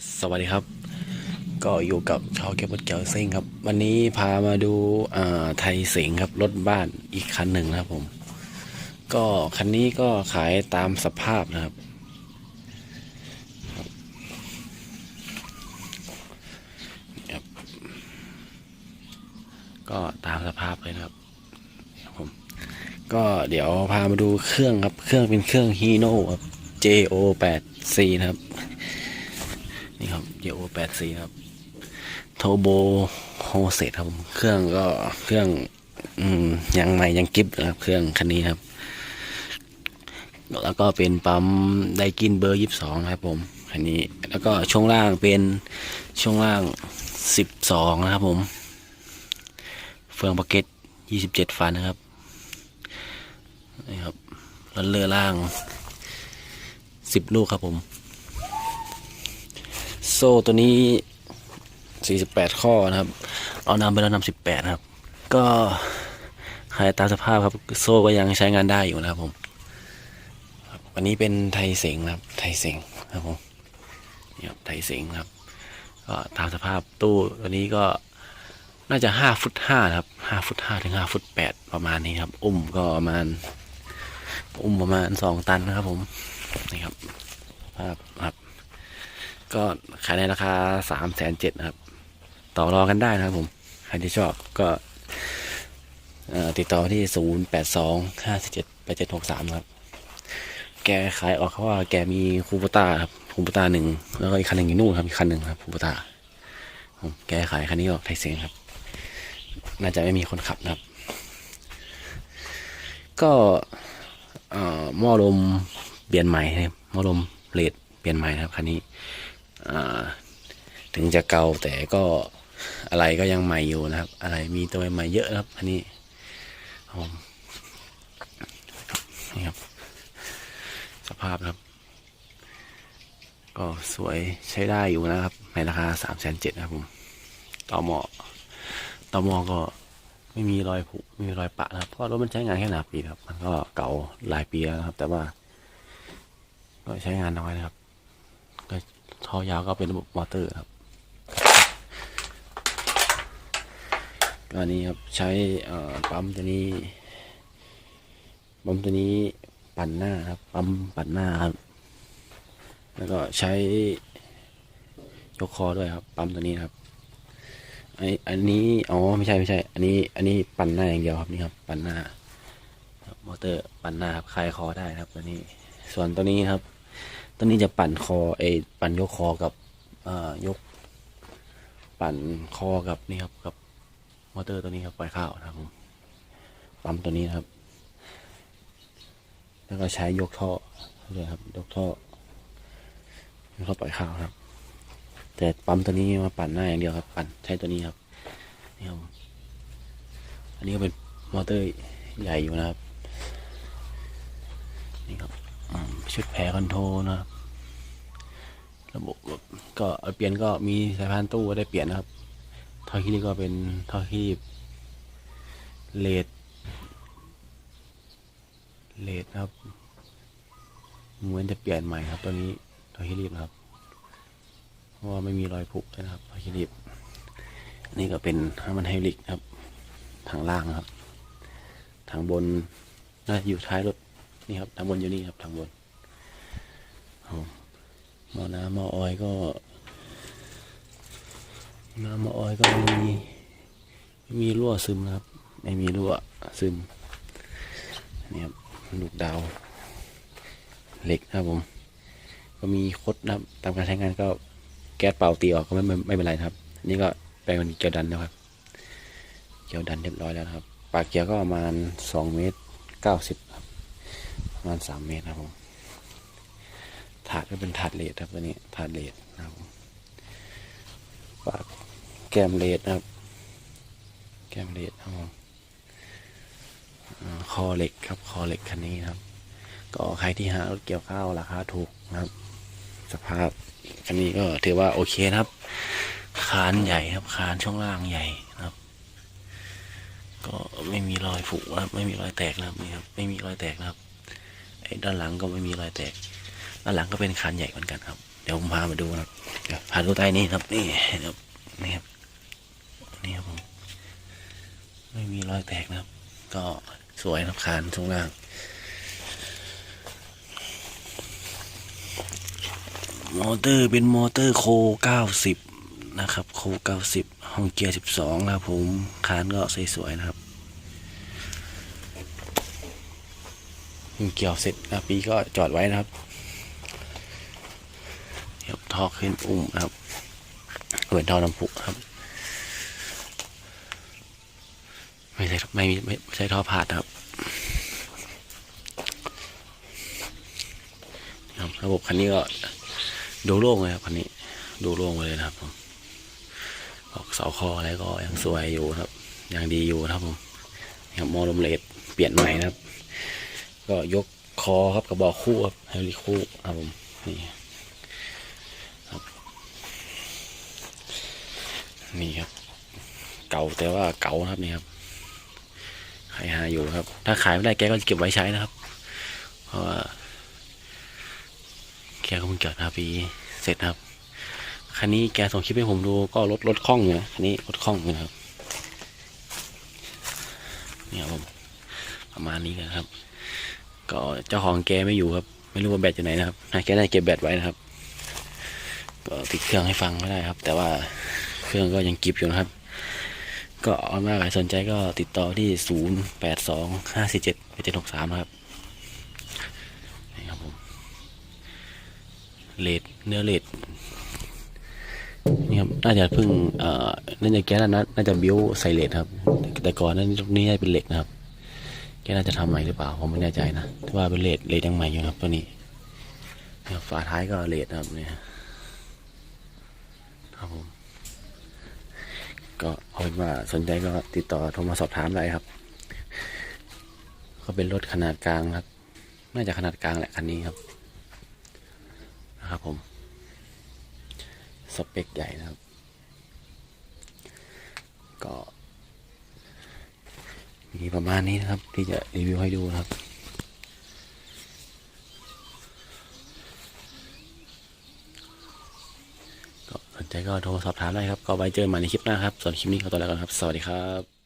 สวัสดีครับ ก็อยู่กับชาวเก็บบดเกียวซิ่งครับ วันนี้พามาดูไทยเสงครับรถบ้านอีกคันหนึ่งนะครับผม ก็คันนี้ก็ขายตามสภาพนะครับ ก็ตามสภาพเลยนะครับผมก็เดี๋ยวพามาดูเครื่องครับ เครื่องเป็นเครื่องฮีโน่ครับ JO 8 C นะครับ นี่ครับ JO 8 C ครับโทโบโฮเซตครับผมเครื่องก็เครื่องอืมยังใหม่ยังกิฟต์นะครับ เครื่องคันนี้ครับ แล้วก็เป็นปั๊มไดกินเบอร์ยี่สิบสองครับผมคันนี้แล้วก็ช่วงล่างเป็นช่วงล่างสิบสองนะครับผม เฟืองปากเก็ตยี่สิบเจ็ดฟันนะครับนี่ครับแล้วเรือล่างสิบลูกครับผม โซ่ตัวนี้สี่สิบแปดข้อนะครับ เอานำไปแล้วนำสิบแปดครับ ก็ขายตามสภาพครับ โซ่ก็ยังใช้งานได้อยู่นะครับผมครับวันนี้เป็นไทยเสงนะครับ ไทยเสงครับผมนี่ครับไทยเสงครับก็ตามสภาพตู้ตัวนี้ก็น่าจะห้าฟุตห้าครับห้าฟุตห้าถึงห้าฟุตแปดประมาณนี้ครับ อุ้มก็ประมาณ อุ้มประมาณสองตันนะครับผม นี่ครับภาพครับ ก็ขายในราคาสามแสนเจ็ดครับ ต่อรองกันได้นะครับผม ใครที่ชอบก็ติดต่อที่ศูนย์แปดสองห้าสิบเจ็ดแปดเจ็ดหกสามครับ แกขายออกเขาว่าแกมีคูปต้าครับคูปต้าหนึ่งแล้วก็อีกคันหนึ่งอยู่นู่นครับอีกคันหนึ่งครับคูปต้าแกขายคันนี้ออกไทยเสียงครับ น่าจะไม่มีคนขับนะครับ ก็หม้อลมเปลี่ยนใหม่ครับหม้อลมเลดเปลี่ยนใหม่นะครับคันนี้ ถึงจะเก่าแต่ก็อะไรก็ยังใหม่อยู่นะครับ อะไรมีตัวใหม่เยอะครับ อันนี้ครับผมนี่ครับ สภาพครับ ก็สวยใช้ได้อยู่นะครับ ในราคาสามแสนเจ็ดนะครับผมต่อหมอต่อหมอก็ไม่มีรอยผุไม่มีรอยปะนะครับเพราะรถมันใช้งานแค่หนาปีครับ มันก็เก่าหลายปีแล้วนะครับ แต่ว่า ก็ใช้งานน้อยนะครับ ก็ ท่อยาวก็เป็นระบบมอเตอร์ครับก็อันนี้ครับใช้ปั๊มตัวนี้ปั๊มตัวนี้ปั่นหน้าครับปั๊มปั่นหน้าครับ แล้วก็ใช้ยกคอด้วยครับ ปั๊มตัวนี้ครับไออันนี้อ๋อไม่ใช่ไม่ใช่ อันนี้ อันนี้ปั่นหน้าอย่างเดียวครับนี่ครับ ปั่นหน้ามอเตอร์ปั่นหน้าครับคลายคอได้ครับตัวนี้ ส่วนตัวนี้ครับ ตัวนี้จะปั่นคอไอปั่นยกคอกับอ่อยก ปั่นคอกับนี่ครับกับมอเตอร์ตัวนี้ครับปล่อยข้าวนะครับผมปั๊มตัวนี้นะครับ แล้วก็ใช้ยกท่อเลยครับ ยกท่อแล้วก็ปล่อยข้าวครับ แต่ปั๊มตัวนี้มาปั่นหน้าอย่างเดียวครับ ปั่นใช้ตัวนี้ครับนี่ครับอันนี้ก็เป็นมอเตอร์ใหญ่อยู่นะครับ นี่ครับอืม ชุดแผรคอนโทรลนะครับระบบก็เปลี่ยนก็มีสายพานตู้ก็ได้เปลี่ยนนะครับ ท่อคีบก็เป็นท่อคีบเลดเลดนะครับ เหมือนจะเปลี่ยนใหม่ครับตัวนี้ตัวฮิริบนะครับ เพราะว่าไม่มีรอยผุนะครับตัวฮิริบอันนี้ก็เป็นน้ำมันไฮดรอลิกนะครับ ทางล่างครับ ทางบนน่าจะอยู่ท้ายรถนี่ครับทางบนอยู่นี่ครับทางบน หม้อน้ำหม้อออยก็น้ำหม้อออยก็ไม่มีไม่มีรั่วซึมนะครับ ไม่มีรั่วซึมนี่ครับลูกดาว เหล็กนะครับผม ก็มีคดนะครับ ตามการใช้งานก็แก๊สเป่าตีออกก็ไม่ไม่ไม่เป็นไรครับ นี่ก็แปลงเป็นเกียวดันนะครับ เกียวดันเรียบร้อยแล้วครับ ปากเกลียวก็ประมาณสองเมตรเก้าสิบครับ ประมาณสามเมตรนะครับผม ถาดก็เป็นถาดเลดครับตัวนี้ถาดเลดนะครับปากแก้มเลดนะครับ แก้มเลดนะครับผมอ่าคอเหล็กครับคอเหล็กคันนี้ครับ ก็ใครที่หารถเกี่ยวข้าวราคาถูกนะครับ สภาพคันนี้ก็ถือว่าโอเคนะครับคานใหญ่ครับคานช่วงล่างใหญ่นะครับ ก็ไม่มีรอยผุนะครับ ไม่มีรอยแตกนะครับนี่ครับ ไม่มีรอยแตกนะครับไอ้ด้านหลังก็ไม่มีรอยแตก ด้านหลังก็เป็นคานใหญ่เหมือนกันครับ เดี๋ยวผมพามาดูนะครับพาดูใต้นี้ครับ นี่ครับนี่ครับนี่ครับผมไม่มีรอยแตกนะครับ ก็สวยนะครับคานช่วงล่างมอเตอร์เป็นมอเตอร์โค 90 นะครับ โค 90 ห้องเกียร์ 12 นะครับผมคานก็สวยๆนะครับเพิ่งเกี่ยวเสร็จนะปีก็จอดไว้นะครับ เดี๋ยวท่อขึ้นอุ้มครับเหมือนท่อน้ำพุครับ ไม่ใช่ไม่มีไม่ไม่ใช่ท่อพาดนครับครับระบบคันนี้ก็ดูโล่งเลยครับคันนี้ ดูโล่งไปเลยนะครับผมออกเสาคออะไรก็ยังสวยอยู่ครับยังดีอยู่ครับผมนี่ครับมอลมเลดเปลี่ยนใหม่นะครับ ก็ยกคอครับกระบอกคู่ครับไฮริคู่ครับผมนี่ครับ นี่ครับ เก่าแต่ว่าเก่าครับนี่ครับใครหาอยู่ครับ ถ้าขายไม่ได้แกก็จะเก็บไว้ใช้นะครับ เพราะว่าแกก็เพิ่งเกิดนาปีเสร็จครับคันนี้แกส่งคลิปให้ผมดูก็รถรถคล่องอยู่นะคันนี้รถคล่องอยู่นะครับเนี่ยครับผมประมาณนี้นะครับ ก็เจ้าของแกไม่อยู่ครับ ไม่รู้ว่าแบตอยู่ไหนนะครับให้แกได้เก็บแบตไว้นะครับ ก็ติดเครื่องให้ฟังไม่ได้ครับ แต่ว่า เครื่องก็ยังกิบอยู่นะครับ ก็เอามาใครสนใจก็ติดต่อที่ศูนย์แปดสองห้าสี่เจ็ดเจ็ดหกสามครับนี่ครับผมเลดเนื้อเลดนี่ครับน่าจะเพิ่งเอ่อน่าจะแก๊สน่าน่าจะบิ้วใส่เลดครับ แต่ก่อนนั้นตรงนี้น่าจะเป็นเหล็กนะครับ แกน่าจะทำใหม่หรือเปล่าผมไม่แน่ใจนะแต่ว่าเป็นเลดเลดยังใหม่อยู่ครับตัวนี้นะครับฝาท้ายก็เลดครับเนี่ยครับผม ก็เอาเป็นว่าสนใจก็ติดต่อโทรมาสอบถามได้ครับ ก็เป็นรถขนาดกลางครับ น่าจะขนาดกลางแหละคันนี้ครับ นะครับผม สเปคใหญ่นะครับ ก็ มีประมาณนี้นะครับ ที่จะรีวิวให้ดูนะครับ ก็โทรสอบถามได้ครับ ก็ไว้เจอกันใหม่ในคลิปหน้าครับส่วนคลิปนี้ขอตัวลาไปก่อนครับ สวัสดีครับ